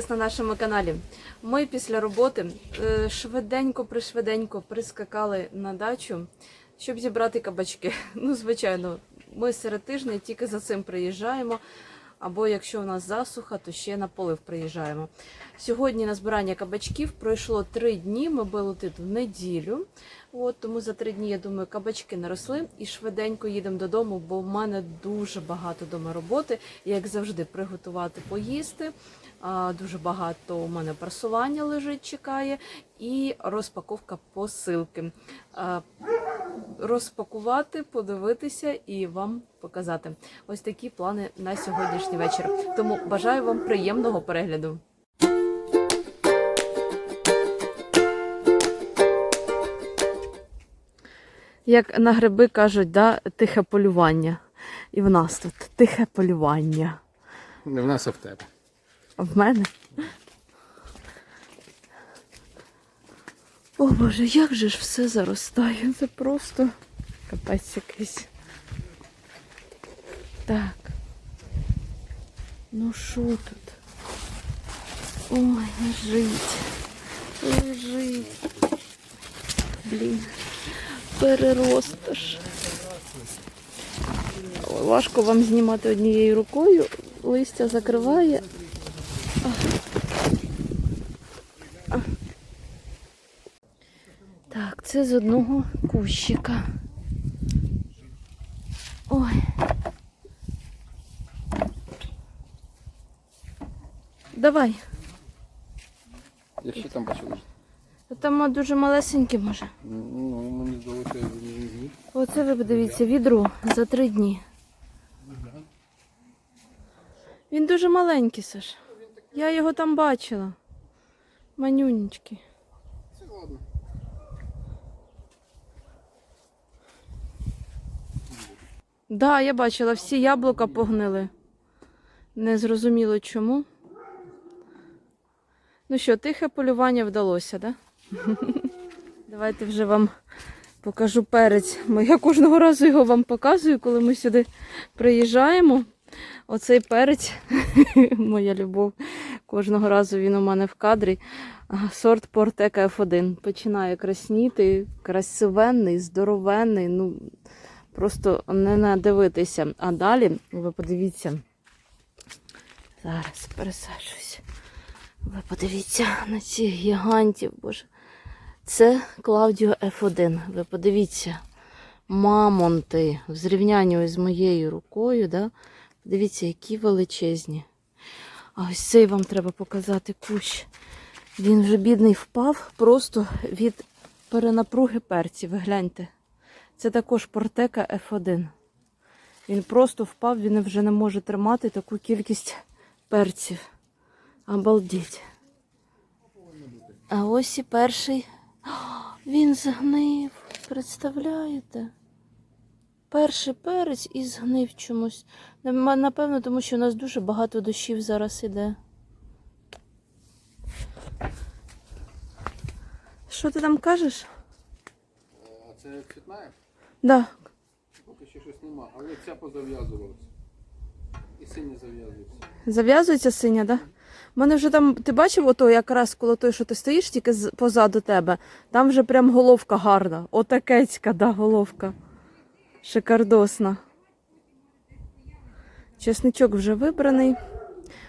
вас на нашому каналі. Ми після роботи е, швиденько пришвиденько прискакали на дачу, щоб зібрати кабачки. Ну, звичайно, ми серед тижня тільки за цим приїжджаємо. Або якщо у нас засуха, то ще на полив приїжджаємо. Сьогодні на збирання кабачків пройшло три дні. Ми були тут в неділю. От тому за три дні, я думаю, кабачки наросли і швиденько їдемо додому, бо в мене дуже багато дома роботи. Як завжди, приготувати поїсти. Дуже багато у мене прасування лежить, чекає, і розпаковка посилки. Розпакувати, подивитися і вам показати. Ось такі плани на сьогоднішній вечір. Тому бажаю вам приємного перегляду. Як на гриби кажуть, да, тихе полювання. І в нас тут тихе полювання. Не в нас, а в тебе. В мене. О Боже, як же ж все заростає. Це просто капець якийсь. Так. Ну що тут? Ой, лежить. Лежить. Блін. Переросташ. Ой, Важко вам знімати однією рукою. Листя закриває. Так, це з одного кущика. Ой. Давай. Я ще там бачив. Там дуже малесенькі може. Ну, мені здалося. Оце ви подивіться, відро за три дні. Він дуже маленький, Саш. Я його там бачила. Манюнечки. Це ладно. Да, я бачила, всі яблука погнили. Не зрозуміло чому. Ну що, тихе полювання вдалося, да? Давайте вже вам покажу перець. Я кожного разу його вам показую, коли ми сюди приїжджаємо. Оцей перець, моя любов. Кожного разу він у мене в кадрі. Сорт Портека F1. Починає красніти, красивенний, здоровенний. Ну, просто не надивитися. А далі, ви подивіться, зараз пересаджуюсь. Ви подивіться на цих гігантів, боже. Це Клаудіо F1. Ви подивіться, мамонти в зрівнянні з моєю рукою, да? Подивіться, які величезні. А ось цей вам треба показати кущ. Він вже бідний впав просто від перенапруги перців. Ви гляньте. Це також портека F1. Він просто впав, він вже не може тримати таку кількість перців. Обалдіть. А ось і перший. Він згнив. Представляєте? Перший перець і згнив чомусь. Напевно, тому що у нас дуже багато дощів зараз іде. Що ти там кажеш? А це цвітнає? Да. Поки що щось нема, але ця позав'язувалася. І сині зав'язується. Зав'язується синя, да? У мене вже там, ти бачив, ото якраз коло той, що ти стоїш, тільки позаду тебе. Там вже прям головка гарна. Отакецька, да, головка. Шикардосна. Чесничок вже вибраний.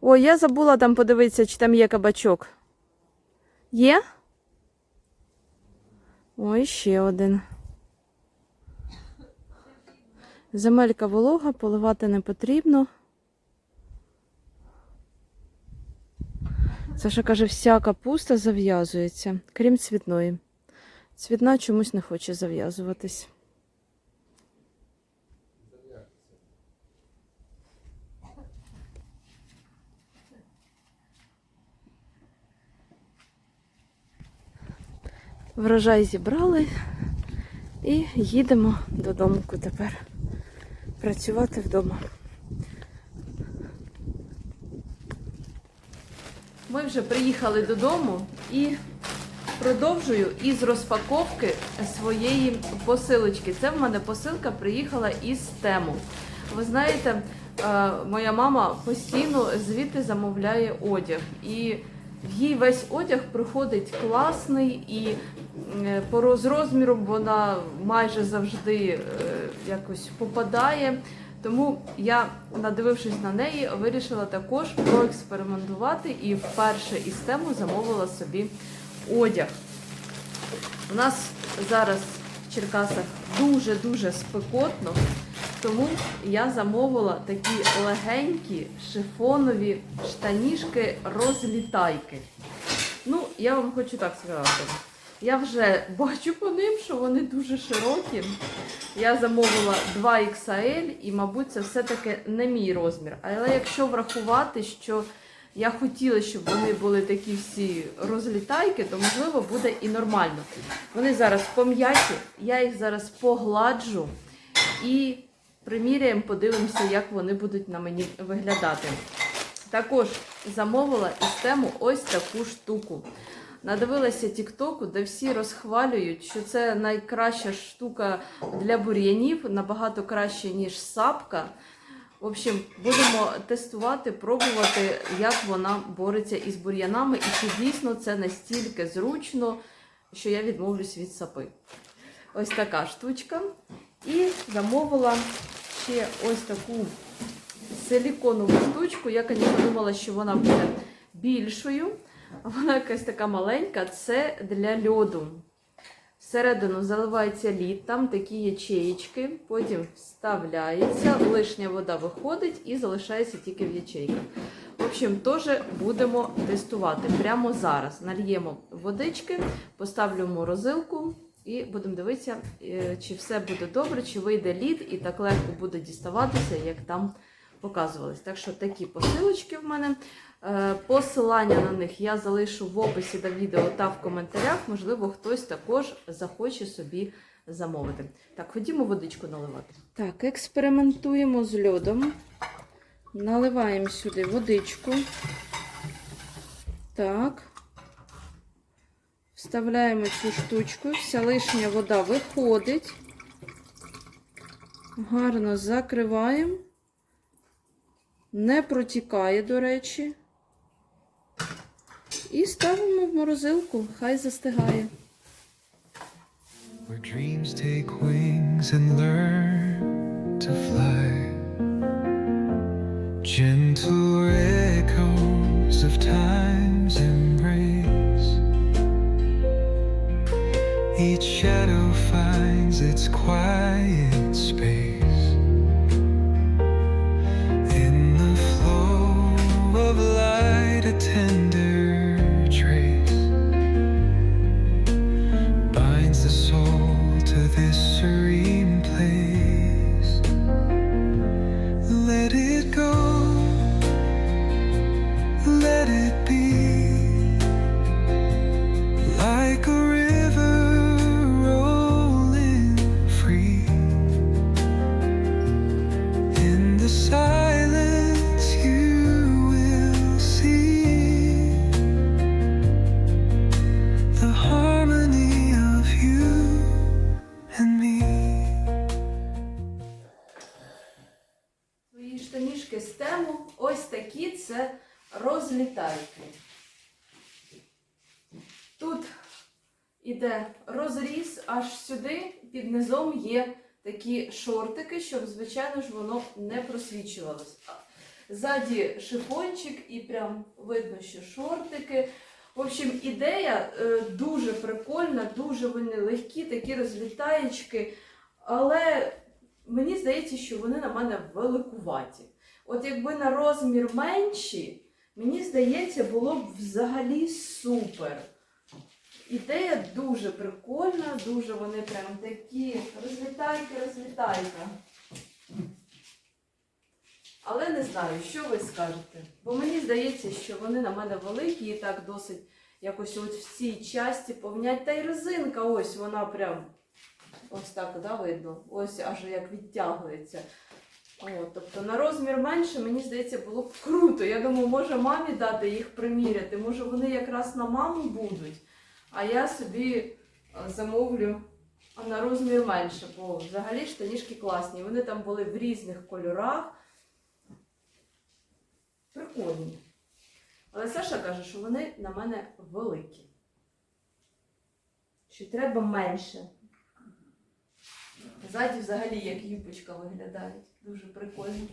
Ой, я забула там подивитися, чи там є кабачок. Є? Ой, ще один. Земелька волога, поливати не потрібно. Саша каже, вся капуста зав'язується, крім цвітної. Цвітна чомусь не хоче зав'язуватись. Врожай зібрали і їдемо додому тепер. Працювати вдома. Ми вже приїхали додому і продовжую із розпаковки своєї посилочки. Це в мене посилка приїхала із тему. Ви знаєте, е, моя мама постійно звідти замовляє одяг. І їй весь одяг приходить класний і е, по з розміром вона майже завжди е, якось попадає. Тому я, надивившись на неї, вирішила також проекспериментувати і вперше із тему замовила собі одяг. У нас зараз в Черкасах дуже-дуже спекотно, тому я замовила такі легенькі шифонові штанішки розлітайки. Ну, я вам хочу так сказати. Я вже бачу по ним, що вони дуже широкі. Я замовила 2 XL і, мабуть, це все-таки не мій розмір. Але якщо врахувати, що я хотіла, щоб вони були такі всі розлітайки, то можливо буде і нормально. Вони зараз пом'яті, я їх зараз погладжу і приміряємо, подивимося, як вони будуть на мені виглядати. Також замовила із тему ось таку штуку. Надивилася Тіктоку, де всі розхвалюють, що це найкраща штука для бур'янів, набагато краще, ніж сапка. В общем, будемо тестувати, пробувати, як вона бореться із бур'янами, і чи дійсно це настільки зручно, що я відмовлюсь від сапи. Ось така штучка. І замовила ще ось таку силіконову штучку. Я, звісно, думала, що вона буде більшою, вона якась така маленька. Це для льоду. Всередину заливається лід, там такі ячеїчки, потім вставляється, лишня вода виходить і залишається тільки в ячейках. В общем, теж будемо тестувати прямо зараз. Нальємо водички, поставлю в морозилку і будемо дивитися, е, чи все буде добре, чи вийде лід і так легко буде діставатися, як там показувалось. Так що такі посилочки в мене. Е, Посилання на них я залишу в описі до відео та в коментарях. Можливо, хтось також захоче собі замовити. Так, ходімо водичку наливати. Так, експериментуємо з льодом. Наливаємо сюди водичку. Так. Вставляємо цю штучку. Вся лишня вода виходить. Гарно закриваємо. Не протікає, до речі. І ставимо в морозилку, хай застигає. Where dreams take wings and learn to fly. Gentle echoes of time's Each shadow finds its quiet space. In the flow of light, a іде розріз, аж сюди під низом є такі шортики, щоб, звичайно ж, воно не просвічувалось. Ззаді шифончик і прям видно, що шортики. В общем, ідея е, дуже прикольна, дуже вони легкі, такі розлітаєчки. Але мені здається, що вони на мене великуваті. От якби на розмір менші, мені здається, було б взагалі супер. Ідея дуже прикольна, дуже вони прям такі розлітайки, розлітайка. Але не знаю, що ви скажете. Бо мені здається, що вони на мене великі і так досить якось от в цій часті повнять. Та й резинка, ось вона прям ось так, да, видно. Ось аж як відтягується. О, тобто на розмір менше, мені здається, було б круто. Я думаю, може мамі дати їх приміряти, може вони якраз на маму будуть, а я собі е, замовлю на розмір менше, бо взагалі штанішки класні. Вони там були в різних кольорах. Прикольні. Але Саша каже, що вони на мене великі. Що треба менше. Ззаді взагалі як юбочка виглядають. Дуже прикольно.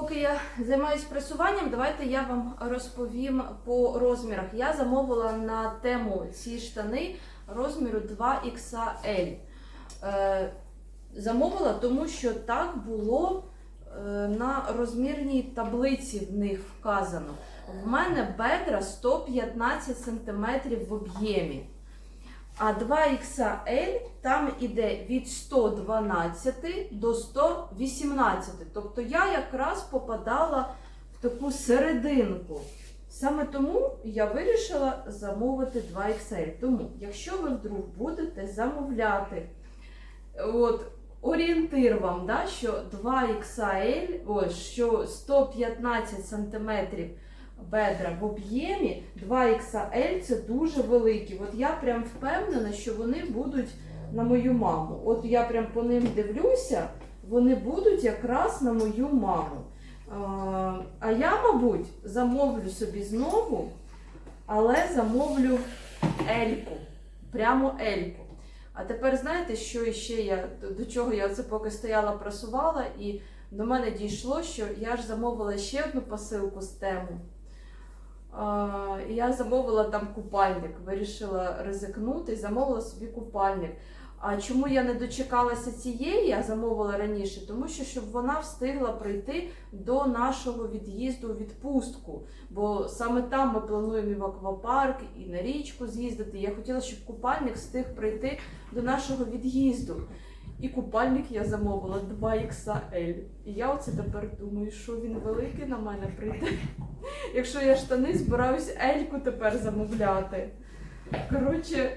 Поки я займаюся пресуванням, давайте я вам розповім по розмірах. Я замовила на тему ці штани розміру 2XL. Е, замовила, тому що так було е, на розмірній таблиці в них вказано. В мене бедра 115 см в об'ємі. А 2XL там іде від 112 до 118. Тобто я якраз попадала в таку серединку. Саме тому я вирішила замовити 2XL. Тому, якщо ви вдруг будете замовляти, от, орієнтир вам, да, що 2XL, ось, що 115 см бедра в об'ємі 2XL це дуже великі. От я прям впевнена, що вони будуть на мою маму. От я прям по ним дивлюся, вони будуть якраз на мою маму. А, я, мабуть, замовлю собі знову, але замовлю Ельку. Прямо Ельку. А тепер знаєте, що ще я до- чого я це поки стояла, просувала, і до мене дійшло, що я ж замовила ще одну посилку з тему. Я замовила там купальник, вирішила ризикнути і замовила собі купальник. А чому я не дочекалася цієї, я замовила раніше? Тому що щоб вона встигла прийти до нашого від'їзду у відпустку. Бо саме там ми плануємо і в аквапарк, і на річку з'їздити. Я хотіла, щоб купальник встиг прийти до нашого від'їзду. І купальник я замовила 2XL. І я оце тепер думаю, що він великий на мене прийде. Якщо я штани збираюсь Ельку тепер замовляти. Коротше,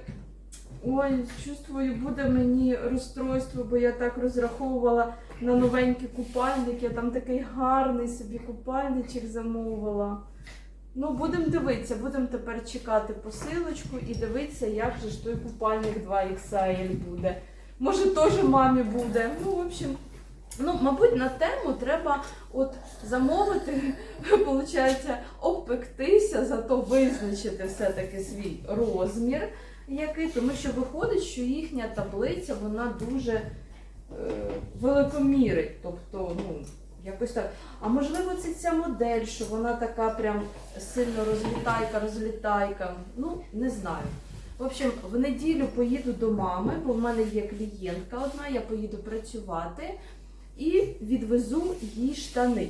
ой, чувствую, буде мені розстройство, бо я так розраховувала на новенький купальник. Я там такий гарний собі купальничок замовила. Ну, будемо дивитися, будемо тепер чекати посилочку і дивитися, як же ж той купальник 2XL буде. Може, теж мамі буде. Ну, в общем, ну, мабуть, на тему треба от замовити, виходить, обпектися, зато визначити все-таки свій розмір, який, тому що виходить, що їхня таблиця вона дуже е, великомірить. Тобто, ну, якось так. А можливо, це ця модель, що вона така прям сильно розлітайка, розлітайка. Ну, не знаю. В общем, в неділю поїду до мами, бо в мене є клієнтка одна, я поїду працювати і відвезу їй штани.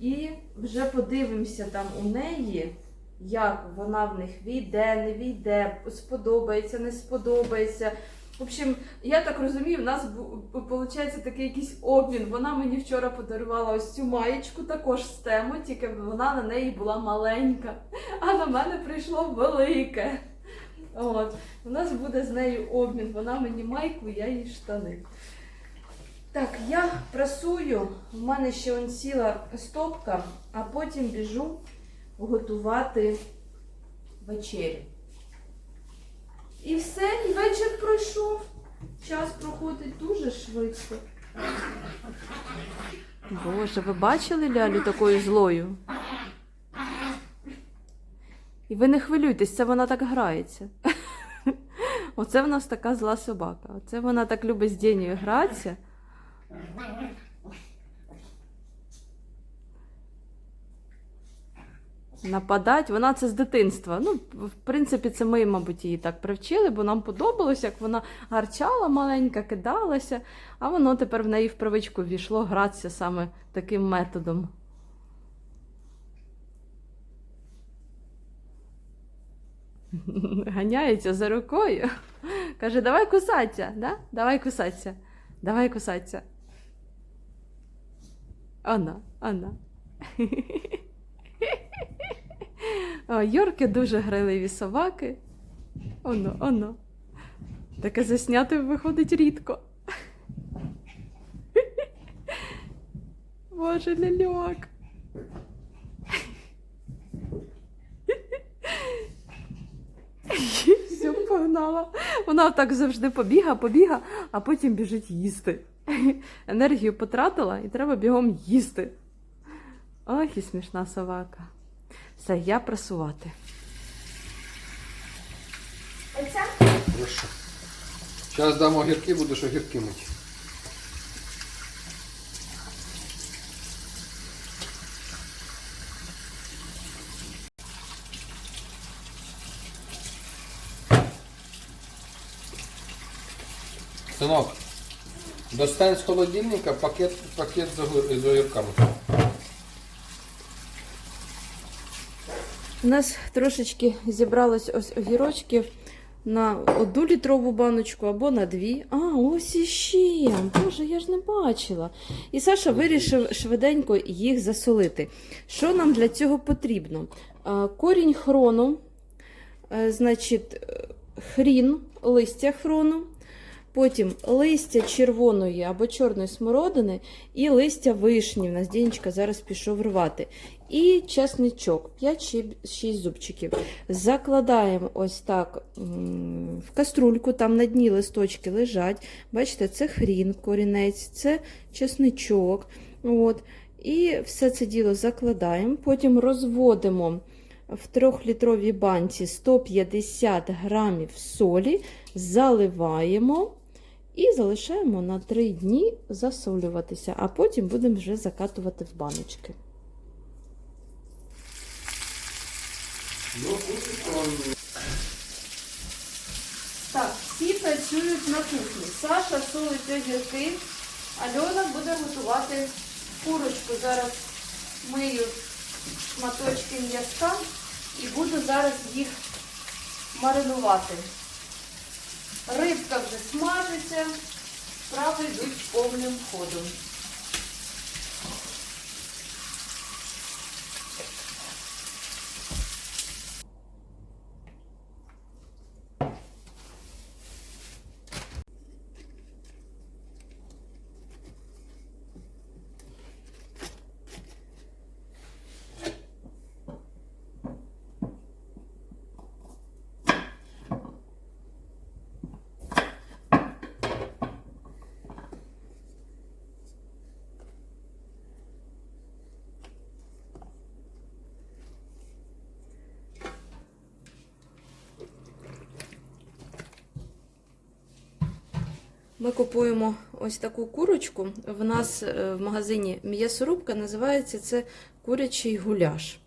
І вже подивимося там у неї, як вона в них війде, не війде, сподобається, не сподобається. В общем, я так розумію, в нас виходить такий якийсь обмін. Вона мені вчора подарувала ось цю маєчку також з тему, тільки вона на неї була маленька, а на мене прийшло велике. От. У нас буде з нею обмін. Вона мені майку, я їй штани. Так, я прасую. У мене ще он сіла стопка, а потім біжу готувати вечерю. І все, і вечір пройшов. Час проходить дуже швидко. Боже, ви бачили лялю такою злою? І ви не хвилюйтесь, це вона так грається. Оце в нас така зла собака. Оце вона так любить з Дєнію гратися. Нападать, вона це з дитинства. Ну, в принципі, це ми, мабуть, її так привчили, бо нам подобалося, як вона гарчала маленька, кидалася, а воно тепер в неї в привичку війшло гратися саме таким методом. Ганяється за рукою. Каже, давай кусатися, да? Давай кусатися. Давай кусатися. Она, она. О, Йорки дуже грайливі собаки. Оно, оно. Таке засняти виходить рідко. Боже, ляльок. Все, погнала. Вона так завжди побіга, побіга, а потім біжить їсти. Енергію потратила і треба бігом їсти. Ох, і смішна собака. Все, я прасувати. Хорошо. Зараз дам огірки, будеш огірки мити. Синок, достань з холодильника пакет, пакет з огір- огірками. У нас трошечки зібралось ось огірочків на одну літрову баночку або на дві. А, ось іще. Боже, я ж не бачила. І Саша вирішив швиденько їх засолити. Що нам для цього потрібно? Корінь хрону, е, значить, е, хрін, листя хрону. Потім листя червоної або чорної смородини і листя вишні. У нас Дінечка зараз пішов рвати. І чесничок 5-6 зубчиків. Закладаємо ось так в каструльку, там на дні листочки лежать. Бачите, це хрін, корінець, це чесничок. От. І все це діло закладаємо, потім розводимо в трьохлітровій банці 150 грамів солі, заливаємо і залишаємо на 3 дні засолюватися, а потім будемо вже закатувати в баночки. Так, всі працюють на кухні. Саша солить огірки, Альона буде готувати курочку. Зараз мию шматочки м'яска і буду зараз їх маринувати. Рибка вже смажиться, справи йдуть повним ходом. Ми купуємо ось таку курочку. В нас е, в магазині м'ясорубка називається це курячий гуляш.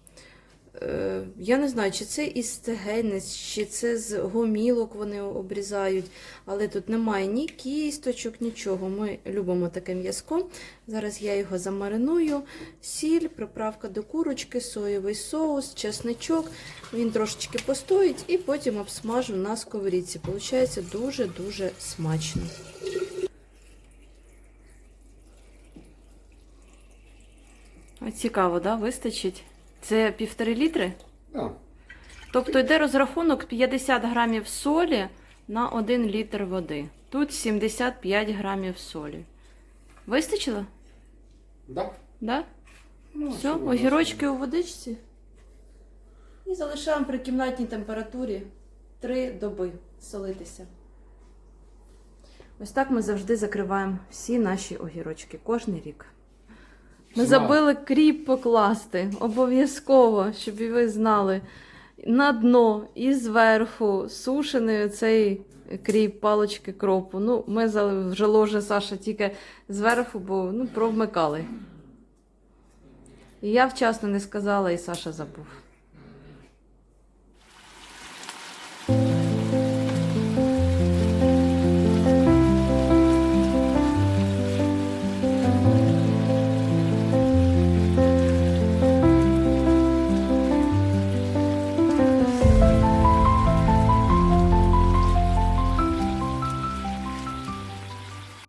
Е, Я не знаю, чи це із стегенець, чи це з гомілок вони обрізають, але тут немає ні кісточок, нічого. Ми любимо таке м'язко. Зараз я його замариную. Сіль, приправка до курочки, соєвий соус, чесничок. Він трошечки постоїть і потім обсмажу на сковорідці. Получається дуже-дуже смачно. Цікаво, да? Вистачить? Це півтори літри? Да. Тобто йде розрахунок 50 грамів солі на 1 літр води. Тут 75 грамів солі. Вистачило? Да? Да? Ну, Все, огірочки у водичці. І залишаємо при кімнатній температурі 3 доби солитися. Ось так ми завжди закриваємо всі наші огірочки кожен рік. Ми Смак. забили кріп покласти обов'язково, щоб і ви знали. На дно і зверху сушений цей кріп, палочки кропу. Ну, ми вже ложе Саша тільки зверху, бо ну, провмикали. І я вчасно не сказала, і Саша забув.